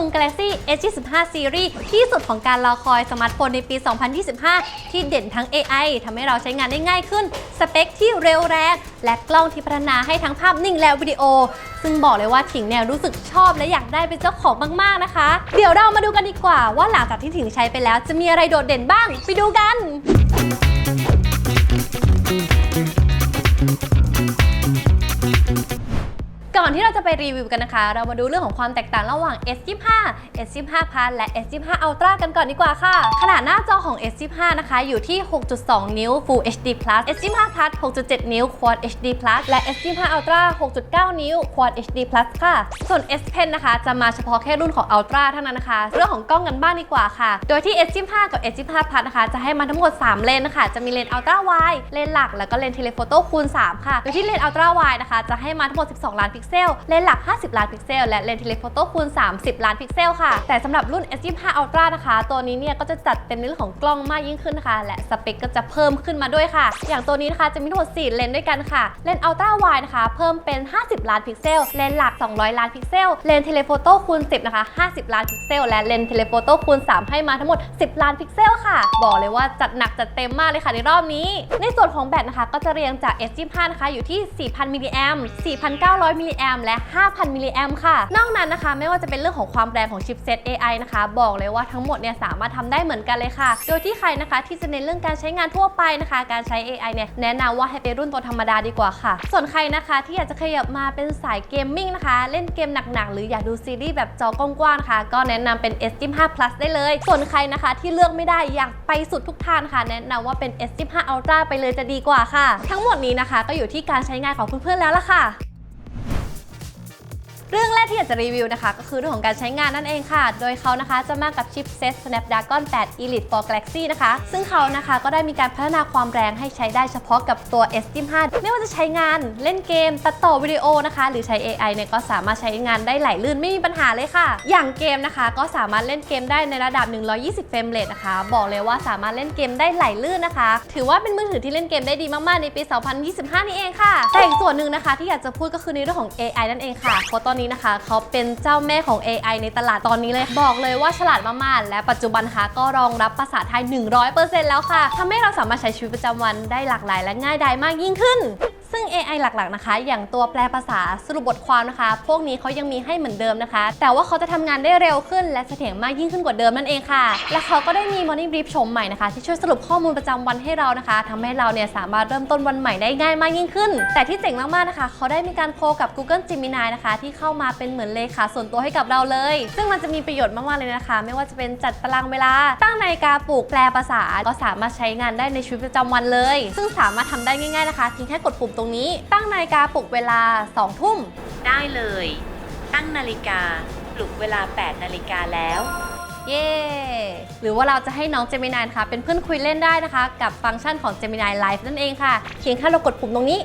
Samsung Galaxy S25 Series ที่สุดของการรอคอยสมาร์ทโฟนในปี 2025 ที่เด่นทั้ง AI ทำให้เราใช้งานได้ง่ายขึ้น สเปคที่เร็วแรงและกล้องที่พัฒนาให้ทั้งภาพนิ่งและวิดีโอ ซึ่งบอกเลยว่าถิงเนี่ยรู้สึกชอบและอยากได้เป็นเจ้าของมากๆนะคะ เดี๋ยวเรามาดูกันดีกว่าว่าหลังจากที่ถิงใช้ไปแล้วจะมีอะไรโดดเด่นบ้าง ไปดูกัน ก่อนที่เราจะไปรีวิวกันนะคะ เรามาดูเรื่องของความแตกต่างระหว่าง S25 S25 Plus และ S25 Ultra กันก่อนดีกว่าค่ะ ขนาดหน้าจอของ S25 นะคะ อยู่ที่ 6.2 นิ้ว Full HD Plus S25 Plus 6.7 นิ้ว Quad HD Plus และ S25 Ultra 6.9 นิ้ว Quad HD Plus ค่ะ ส่วน S Pen นะคะ จะมาเฉพาะแค่รุ่นของ Ultra เท่านั้นนะคะ เรื่องของกล้องกันบ้างดีกว่าค่ะ โดยที่ S25 กับ S25 Plus นะคะ จะให้มาทั้งหมด 3 เลนนะคะ จะมีเลน Ultra Wide เลนหลัก แล้วก็เลน Telephoto คูณ 3 ค่ะ โดยที่เลน Ultra Wide นะคะ จะให้มาทั้งหมด 12 ล้านพิกเซล เลนหลัก 50 ล้านพิกเซล และเลน Telephoto คูณ 30 ล้านพิกเซลค่ะ แต่สำหรับรุ่น S25 Ultra นะคะ ตัวนี้เนี่ยก็จะจัดเต็มในเรื่องของกล้องมากยิ่งขึ้นนะคะ และสเปคก็จะเพิ่มขึ้นมาด้วยค่ะ อย่างตัวนี้นะคะจะมีทั้งหมด 4 เลนส์ด้วยกันค่ะ เลนส์ Ultra Wide นะคะ เพิ่มเป็น 50 ล้านพิกเซล เลนส์หลัก 200 ล้านพิกเซล เลน Telephoto คูณ 10 นะคะ 50 ล้านพิกเซล และเลน Telephoto คูณ 3 ให้มาทั้งหมด 10 ล้านพิกเซลค่ะ บอกเลยว่าจัดหนักจัดเต็มมากเลยค่ะในรอบนี้ ในส่วนของแบตนะคะก็จะเรียงจาก S25 นะคะอยู่ที่ 4,000มิลลิแอม4,900มิลลิแอมและ 5,000 มิลลิแอมค่ะ นอกนั้นนะคะ ไม่ว่าจะเป็นเรื่องของความแรงของชิปเซต AI นะคะ บอกเลยว่าทั้งหมดเนี่ยสามารถทำได้เหมือนกันเลยค่ะ โดยที่ใครนะคะที่จะเน้นเรื่องการใช้งานทั่วไปนะคะ การใช้ AI เนี่ยแนะนำว่าให้ไปรุ่นตัวธรรมดาดีกว่าค่ะ ส่วนใครนะคะที่อยากจะขยับมาเป็นสายเกมมิ่งนะคะ เล่นเกมหนักๆ หรืออยากดูซีรีส์แบบจอกว้างๆนะคะก็แนะนำเป็น S 5 Plus ได้เลย ส่วนใครนะคะที่เลือกไม่ได้อยากไปสุดทุกทางค่ะ แนะนำว่าเป็น S25 Ultra ไปเลยจะดีกว่าค่ะ ทั้งหมดนี้นะคะก็อยู่ที่การใช้งานของเพื่อนๆแล้วล่ะค่ะ เรื่องแรกที่อยากจะรีวิวนะคะ ก็คือเรื่องของการใช้งานนั่นเองค่ะ โดยเขานะคะจะมากับชิปเซต Snapdragon 8 Elite for Galaxy นะคะ ซึ่งเขานะคะก็ได้มีการพัฒนาความแรงให้ใช้ได้เฉพาะกับตัว S25 ไม่ว่าจะใช้งานเล่นเกม ตัดต่อวิดีโอนะคะ หรือใช้ AI เนี่ยก็สามารถใช้งานได้ไหลลื่นไม่มีปัญหาเลยค่ะ อย่างเกมนะคะ ก็สามารถเล่นเกมได้ในระดับ 120 เฟรมเรทนะคะ บอกเลยว่าสามารถเล่นเกมได้ไหลลื่นนะคะ ถือว่าเป็นมือถือที่เล่นเกมได้ดีมากๆในปี 2025 นี่เองค่ะ แต่อีกส่วนหนึ่งนะคะที่อยากจะพูดก็คือในเรื่องของ AI นั่นเองค่ะเพราะตอนนี้นะคะ เขาเป็นเจ้าแม่ของ AI ในตลาดตอนนี้เลย บอกเลยว่าฉลาดมากๆ และปัจจุบันนะคะก็รองรับภาษาไทย 100%แล้วค่ะทำให้เราสามารถใช้ชีวิตประจำวันได้หลากหลาย และง่ายดายมากยิ่งขึ้น ซึ่ง AI หลักๆนะคะ อย่างตัวแปลภาษาสรุปบทความนะคะ พวกนี้เขายังมีให้เหมือนเดิมนะคะ แต่ว่าเขาจะทำงานได้เร็วขึ้น และเสถียรมากยิ่งขึ้นกว่าเดิมนั่นเองค่ะ และเขาก็ได้มี Morning Brief ชมใหม่นะคะ ที่ช่วยสรุปข้อมูลประจำวันให้เรานะคะทำให้เราเนี่ยสามารถเริ่มต้นวันใหม่ได้ง่ายมากยิ่งขึ้น แต่ที่เจ๋งมากๆนะคะ เขาได้มีการโคกับ Google Gemini นะคะ ที่เข้ามาเป็นเหมือนเลขาส่วนตัวให้กับเราเลย ซึ่งมันจะมีประโยชน์มากๆเลยนะคะ ไม่ว่าจะเป็นจัดตารางเวลาตั้งนาฬิกาปลุกแปลภาษา ก็สามารถใช้งานได้ในชีวิตประจำวันเลย ซึ่งสามารถทำได้ง่ายๆนะคะเพียงแค่กดปุ่มตรงนี้ตั้งนาฬิกาปลุกเวลา 2 ทุ่ม ได้เลย ตั้งนาฬิกาปลุกเวลา 8 นาฬิกาแล้ว เย้หรือว่าเราจะให้น้อง Gemini นะคะเป็นเพื่อนคุยเล่นได้นะคะ กับฟังก์ชันของ Gemini Live นั่นเองค่ะเพียงแค่เรากดปุ่มตรงนี้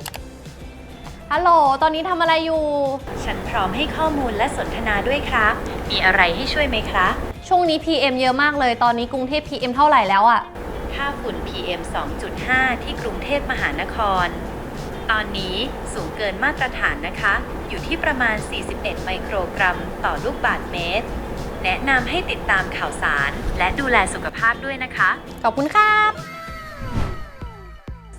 ฮัลโหลตอนนี้ทำอะไรอยู่ ฉันพร้อมให้ข้อมูลและสนทนาด้วยครับ มีอะไรให้ช่วยไหมครับ ช่วงนี้ PM เยอะมากเลยตอนนี้กรุงเทพ PM เท่าไหร่แล้วอะ ค่าฝุ่น PM 2.5 ที่กรุงเทพมหานคร ตอนนี้สูงเกินมาตรฐานนะคะ อยู่ที่ประมาณ 41 ไมโครกรัมต่อลูกบาศก์เมตร แนะนำให้ติดตามข่าวสาร และดูแลสุขภาพด้วยนะคะ ขอบคุณครับ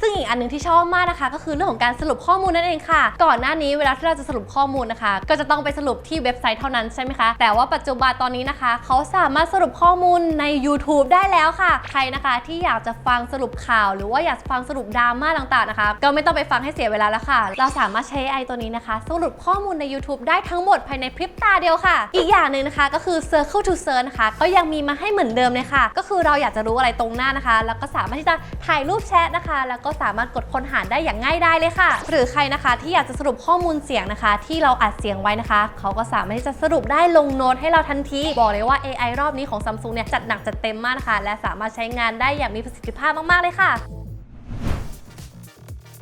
ซึ่งอีกอันหนึงที่ชอบมากนะคะ ก็คือเรื่องของการสรุปข้อมูลนั่นเองค่ะ ก่อนหน้านี้เวลาที่เราจะสรุปข้อมูลนะคะ ก็จะต้องไปสรุปที่เว็บไซต์เท่านั้นใช่ไหมคะ แต่ว่าปัจจุบันตอนนี้นะคะ เขาสามารถสรุปข้อมูลใน YouTube ได้แล้วค่ะ ใครนะคะที่อยากจะฟังสรุปข่าว หรือว่าอยากฟังสรุปดราม่าต่างๆนะคะ ก็ไม่ต้องไปฟังให้เสียเวลาแล้วค่ะ เราสามารถใช้ AI ตัวนี้นะคะ สรุปข้อมูลใน YouTube ได้ทั้งหมดภายในพริบตาเดียวค่ะ อีกอย่างหนึ่งนะคะก็คือ Circle to Search นะคะ ก็ยังมีมาให้เหมือนเดิมเลยค่ะ ก็คือเราอยากจะรู้อะไรตรงหน้านะคะ แล้วก็สามารถที่จะถ่ายรูปแชทนะคะ แล้วก็็สามารถกดค้นหาได้อย่างง่ายได้เลยค่ะ หรือใครนะคะที่อยากจะสรุปข้อมูลเสียงนะคะ ที่เราอัดเสียงไว้นะคะ เขาก็สามารถที่จะสรุปได้ลงโน้ตให้เราทันทีบอกเลยว่า AI รอบนี้ของ Samsung เนี่ยจัดหนักจัดเต็มมากนะคะ และสามารถใช้งานได้อย่างมีประสิทธิภาพมากๆเลยค่ะ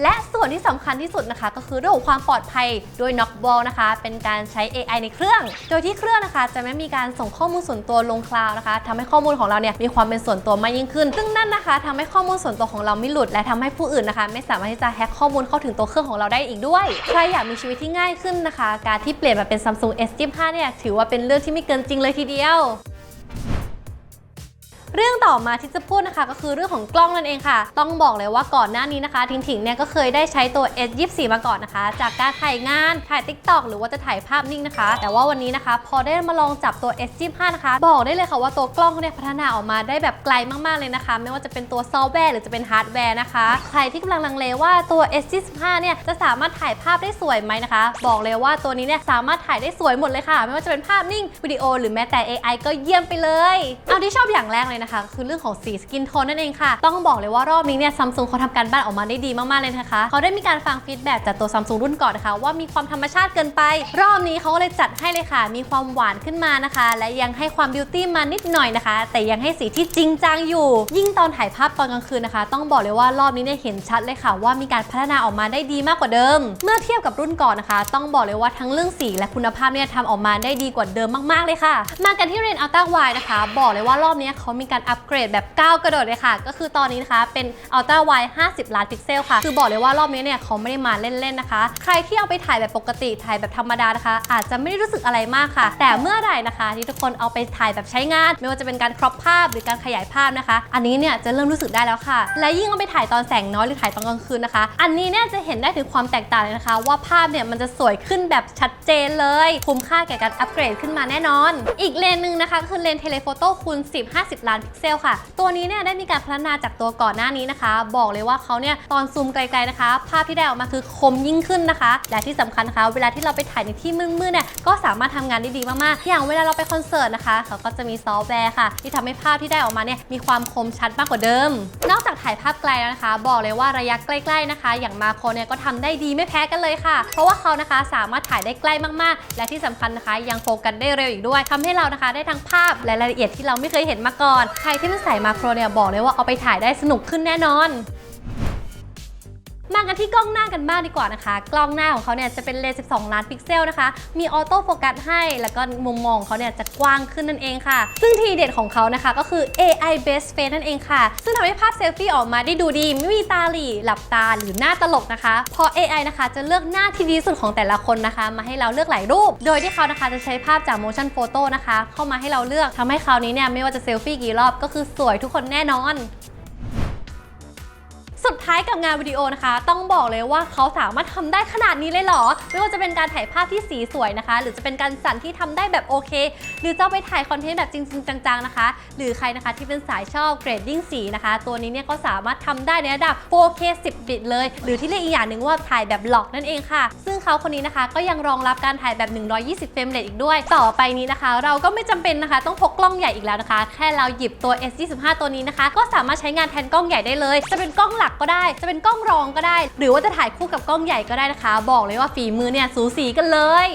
และส่วนที่สำคัญที่สุดนะคะ ก็คือเรื่องของความปลอดภัยโดย Knockball นะคะ เป็นการใช้ AI ในเครื่อง โดยที่เครื่องนะคะ จะไม่มีการส่งข้อมูลส่วนตัวลงคลาวด์นะคะทำให้ข้อมูลของเราเนี่ยมีความเป็นส่วนตัวมากยิ่งขึ้น ซึ่งนั่นนะคะทำให้ข้อมูลส่วนตัวของเราไม่หลุด และทำให้ผู้อื่นนะคะ ไม่สามารถที่จะแฮ็กข้อมูลเข้าถึงตัวเครื่องของเราได้อีกด้วยใครอยากมีชีวิตที่ง่ายขึ้นนะคะ การที่เปลี่ยนมาเป็น Samsung S25 เนี่ยถือว่าเป็นเรื่องที่ไม่เกินจริงเลยทีเดียว เรื่องต่อมาที่จะพูดนะคะ ก็คือเรื่องของกล้องนั่นเองค่ะ ต้องบอกเลยว่าก่อนหน้านี้นะคะ ทิงถิงเนี่ยก็เคยได้ใช้ตัว S24 มาก่อนนะคะ จากการถ่ายงานถ่าย TikTok หรือว่าจะถ่ายภาพนิ่งนะคะ แต่ว่าวันนี้นะคะ พอได้มาลองจับตัว S25 นะคะ บอกได้เลยค่ะว่าตัวกล้องเนี่ยพัฒนาออกมาได้แบบไกลมากๆเลยนะคะ ไม่ว่าจะเป็นตัวซอฟต์แวร์หรือจะเป็นฮาร์ดแวร์นะคะ ใครที่กำลังลังเลว่าตัว S25 เนี่ยจะสามารถถ่ายภาพได้สวยไหมนะคะ บอกเลยว่าตัวนี้เนี่ยสามารถถ่ายได้สวยหมดเลยค่ะ ไม่ว่าจะเป็นภาพนิ่งวิดีโอ หรือแม้แต่ AI ก็เยี่ยมไปเลย เอาที่ชอบอย่างแรกเลยนะคะคือเรื่องของสีสกินโทนนั่นเองค่ะ ต้องบอกเลยว่ารอบนี้เนี่ยซัมซุงเขาทำการบ้านออกมาได้ดีมากๆเลยนะคะ เขาได้มีการฟังฟีดแบ็จากตัวซัมซุงรุ่นก่อนนะคะ ว่ามีความธรรมชาติเกินไป รอบนี้เขาก็เลยจัดให้เลยค่ะ มีความหวานขึ้นมานะคะ และยังให้ความบิวตี้มานิดหน่อยนะคะ แต่ยังให้สีที่จริงจังอยู่ ยิ่งตอนถ่ายภาพตอนกลางคืนนะคะ ต้องบอกเลยว่ารอบนี้เนี่ยเห็นชัดเลยค่ะ ว่ามีการพัฒนาออกมาได้ดีมากกว่าเดิม เมื่อเทียบกับรุ่นก่อนนะคะ ต้องบอกเลยว่าทั้งเรื่องสีและคุณภาพเนี่ยทำออกมาได้ดีกว่าเดิมมากๆเลยค่ะ มากันที่เรนอัลต้าไวนะคะ บอกเลยว่ารอบนี้เขามีการอัปเกรดแบบก้าวกระโดดเลยค่ะ ก็คือตอนนี้นะคะเป็น Ultra Wide 50 ล้านพิกเซลค่ะ คือบอกเลยว่ารอบนี้เนี่ยเขาไม่ได้มาเล่นๆนะคะ ใครที่เอาไปถ่ายแบบปกติถ่ายแบบธรรมดานะคะ อาจจะไม่ได้รู้สึกอะไรมากค่ะ แต่เมื่อไหร่นะคะที่ทุกคนเอาไปถ่ายแบบใช้งาน ไม่ว่าจะเป็นการครอปภาพหรือการขยายภาพนะคะ อันนี้เนี่ยจะเริ่มรู้สึกได้แล้วค่ะ และยิ่งเอาไปถ่ายตอนแสงน้อยหรือถ่ายตอนกลางคืนนะคะ อันนี้เนี่ยจะเห็นได้ถึงความแตกต่างเลยนะคะ ว่าภาพเนี่ยมันจะสวยขึ้นแบบชัดเจนเลยคุ้มค่าแก่การอัปเกรดขึ้นมาแน่นอน อีกเลนหนึ่งนะคะก็คือเลนเทเลโฟโต้คูณ10 50 ล้านเซลค่ะ ตัวนี้เนี่ยได้มีการพัฒนาจากตัวก่อนหน้านี้นะคะ บอกเลยว่าเขาเนี่ยตอนซูมไกลๆนะคะ ภาพที่ได้ออกมาคือคมยิ่งขึ้นนะคะ และที่สำคัญนะคะ เวลาที่เราไปถ่ายในที่มืดๆเนี่ยก็สามารถทำงานได้ดีมากๆ อย่างเวลาเราไปคอนเสิร์ตนะคะเขาก็จะมีซอฟต์แวร์ค่ะ ที่ทำให้ภาพที่ได้ออกมาเนี่ยมีความคมชัดมากกว่าเดิม นอกจากถ่ายภาพไกลแล้วนะคะ บอกเลยว่าระยะใกล้ ๆนะคะ อย่างมาโครเนี่ยก็ทำได้ดีไม่แพ้กันเลยค่ะ เพราะว่าเขานะคะสามารถถ่ายได้ใกล้มากๆ และที่สำคัญนะคะ ยังโฟกัสได้เร็วอีกด้วยทำให้เรานะคะได้ทั้งภาพและรายละเอียดที่เราไม่เคยเห็นมาก่อนใครที่เป็นสายมาโครเนี่ยบอกเลยว่าเอาไปถ่ายได้สนุกขึ้นแน่นอน มากันที่กล้องหน้ากันบ้างดีกว่านะคะ กล้องหน้าของเขาเนี่ยจะเป็นเลนส์ 12 ล้านพิกเซลนะคะ มีออโต้โฟกัสให้ แล้วก็มุมมองเขาเนี่ยจะกว้างขึ้นนั่นเองค่ะ ซึ่งทีเด็ดของเขานะคะก็คือ AI based face นั่นเองค่ะ ซึ่งทำให้ภาพเซลฟี่ออกมาได้ดูดี ไม่มีตาหลีหลับตาหรือหน้าตลกนะคะ เพราะ AI นะคะจะเลือกหน้าที่ดีสุดของแต่ละคนนะคะ มาให้เราเลือกหลายรูป โดยที่เขานะคะจะใช้ภาพจาก motion photo นะคะ เข้ามาให้เราเลือกทำให้คราวนี้เนี่ยไม่ว่าจะเซลฟี่กี่รอบก็คือสวยทุกคนแน่นอน สุดท้ายกับงานวิดีโอนะคะ ต้องบอกเลยว่าเขาสามารถทำได้ขนาดนี้เลยเหรอ ไม่ว่าจะเป็นการถ่ายภาพที่สีสวยนะคะ หรือจะเป็นการสั่นที่ทำได้แบบโอเค หรือจะไปถ่ายคอนเทนต์แบบจริงๆ จังๆนะคะ หรือใครนะคะที่เป็นสายชอบเกรดดิ้งสีนะคะ ตัวนี้เนี่ยก็สามารถทำได้ในระดับ 4K 10 บิตเลย หรือที่เรียกอีกอย่างหนึ่งว่าถ่ายแบบหลอกนั่นเองค่ะ ซึ่งเขาคนนี้นะคะก็ยังรองรับการถ่ายแบบ 120 เฟรมเรทอีกด้วย ต่อไปนี้นะคะ เราก็ไม่จำเป็นนะคะ ต้องพกกล้องใหญ่อีกแล้วนะคะ แค่เราหยิบตัว S25 ตัวนี้นะคะ ก็สามารถใช้งานแทนกล้องใหญ่ได้เลย จะเป็นกล้องหลักก็ได้ จะเป็นกล้องรองก็ได้ หรือว่าจะถ่ายคู่กับกล้องใหญ่ก็ได้นะคะ บอกเลยว่าฝีมือเนี่ยสูสีกันเลย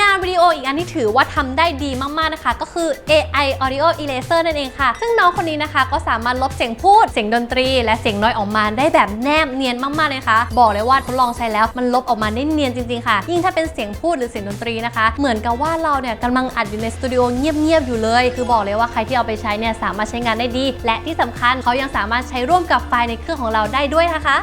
งานวิดีโออีกอันที่ถือว่าทำได้ดีมากๆนะคะ ก็คือ AI Audio Eraser นั่นเองค่ะ ซึ่งน้องคนนี้นะคะก็สามารถลบเสียงพูด เสียงดนตรี และเสียงน้อยออกมาได้แบบแนบเนียนมากๆเลยค่ะ บอกเลยว่าทดลองใช้แล้วมันลบออกมาได้เนียนจริงๆค่ะ ยิ่งถ้าเป็นเสียงพูดหรือเสียงดนตรีนะคะ เหมือนกับว่าเราเนี่ยกำลังอัดอยู่ในสตูดิโอเงียบๆอยู่เลย คือบอกเลยว่าใครที่เอาไปใช้เนี่ยสามารถใช้งานได้ดี และที่สำคัญเขายังสามารถใช้ร่วมกับไฟล์ในเครื่องของเราได้ด้วยนะคะ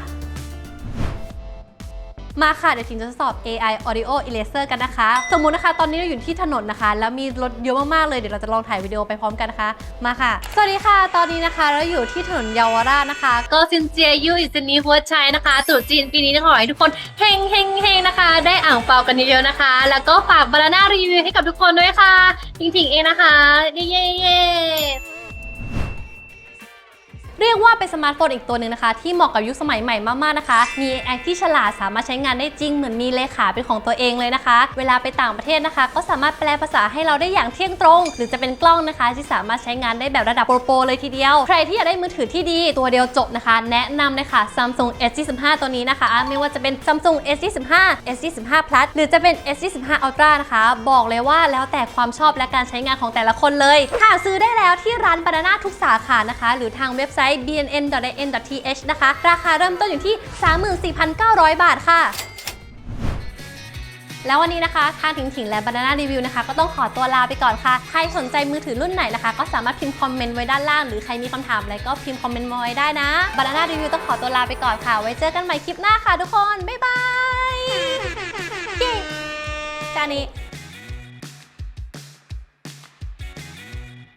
มาค่ะ เดี๋ยวทิงจะทดสอบ AI Audio Eraser กันนะคะ สมมุตินะคะ ตอนนี้เราอยู่ที่ถนนนะคะ แล้วมีรถเยอะมากๆเลย เดี๋ยวเราจะลองถ่ายวิดีโอไปพร้อมกันนะคะ มาค่ะ สวัสดีค่ะ ตอนนี้นะคะเราอยู่ที่ถนนเยาวราชนะคะ ก็ซินเจียยูอิสนีหัวใจนะคะตรุษจีนปีนี้ขอให้ทุกคนเฮงเฮงเฮงนะคะ ได้อ่างเปากันเยอะๆนะคะ แล้วก็ฝากบานาน่ารีวิวให้กับทุกคนด้วยค่ะ ทิงทิงเองนะคะ เย้เย้ เรียกว่าเป็นสมาร์ทโฟนอีกตัวหนึ่งนะคะ ที่เหมาะกับยุคสมัยใหม่มากๆนะคะ มีแอคที่ฉลาดสามารถใช้งานได้จริงเหมือนมีเลขาเป็นของตัวเองเลยนะคะ เวลาไปต่างประเทศนะคะ ก็สามารถแปลภาษาให้เราได้อย่างเที่ยงตรง หรือจะเป็นกล้องนะคะ ที่สามารถใช้งานได้แบบระดับโปรเลยทีเดียว ใครที่อยากได้มือถือที่ดีตัวเดียวจบนะคะ แนะนำเลยค่ะ Samsung S25 ตัวนี้นะคะ ไม่ว่าจะเป็น Samsung S25 S25 Plus หรือจะเป็น S25 Ultra นะคะ บอกเลยว่าแล้วแต่ความชอบและการใช้งานของแต่ละคนเลยหาซื้อได้แล้วที่ร้านบานาน่าทุกสาขานะคะ หรือทางเว็บไซต์ต์ bnn.in.th นะคะ ราคาเริ่มต้นอยู่ที่ 34,900 บาทค่ะแล้ววันนี้นะคะทางถิงถิงและ Banana Review นะคะ ก็ต้องขอตัวลาไปก่อนค่ะ ใครสนใจมือถือรุ่นไหนนะคะ ก็สามารถพิมพ์คอมเมนต์ไว้ด้านล่าง หรือใครมีคำถามอะไรก็พิมพ์คอมเมนต์มาไว้ได้นะ Banana Review ต้องขอตัวลาไปก่อนค่ะ ไว้เจอกันใหม่คลิปหน้าค่ะทุกคน บ๊ายบายเย้จานี้